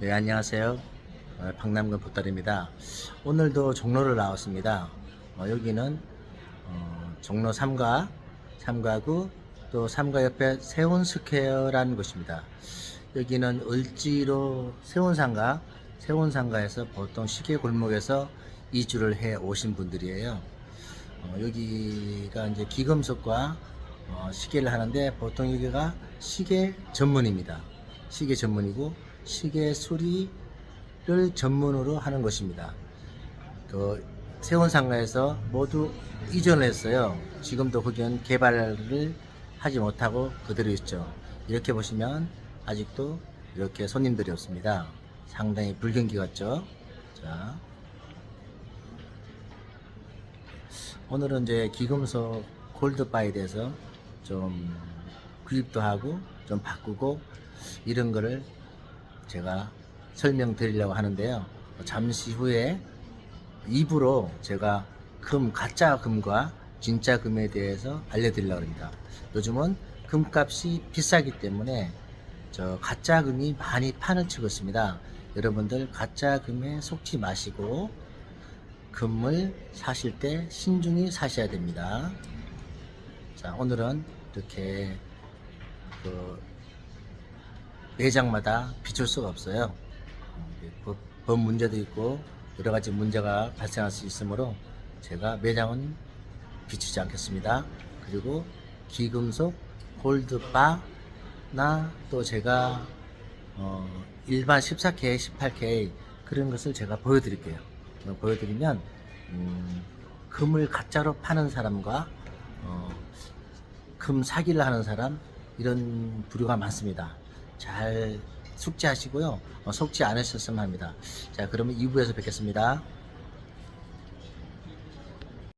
네, 안녕하세요. 어, 박남근 보따리입니다. 오늘도 종로를 나왔습니다. 어, 여기는 어, 종로 3가, 3가구, 또 3가 옆에 세운스퀘어라는 곳입니다. 여기는 을지로 세운상가, 세운상가에서 보통 시계 골목에서 이주를 해 오신 분들이에요. 어, 여기가 이제 기금속과 어, 시계를 하는데 보통 여기가 시계 전문입니다. 시계 전문이고 시계 수리를 전문으로 하는 것입니다. 그 세원상가에서 모두 이전을 했어요. 지금도 거기는 개발을 하지 못하고 그대로 있죠. 이렇게 보시면 아직도 이렇게 손님들이 없습니다. 상당히 불경기 같죠. 자, 오늘은 이제 기금속 골드바에 대해서 좀 구입도 하고 좀 바꾸고 이런 거를 제가 설명드리려고 하는데요. 잠시 후에 입으로 제가 금, 가짜 금과 진짜 금에 대해서 알려드리려고 합니다. 요즘은 금값이 비싸기 때문에 저 가짜 금이 많이 판을 치고 있습니다. 여러분들 가짜 금에 속지 마시고 금을 사실 때 신중히 사셔야 됩니다. 자, 오늘은 이렇게 그 매장마다 비출 수가 없어요. 어, 법, 법 문제도 있고 여러 가지 문제가 발생할 수 있으므로 제가 매장은 비추지 않겠습니다. 그리고 기금속 골드바나 또 제가 어, 일반 14K, 18K 그런 것을 제가 보여드릴게요. 어, 보여드리면 음, 금을 가짜로 파는 사람과 어, 금 사기를 하는 사람 이런 부류가 많습니다. 잘 숙지하시고요. 어, 속지 않으셨으면 합니다. 자, 그러면 2부에서 뵙겠습니다.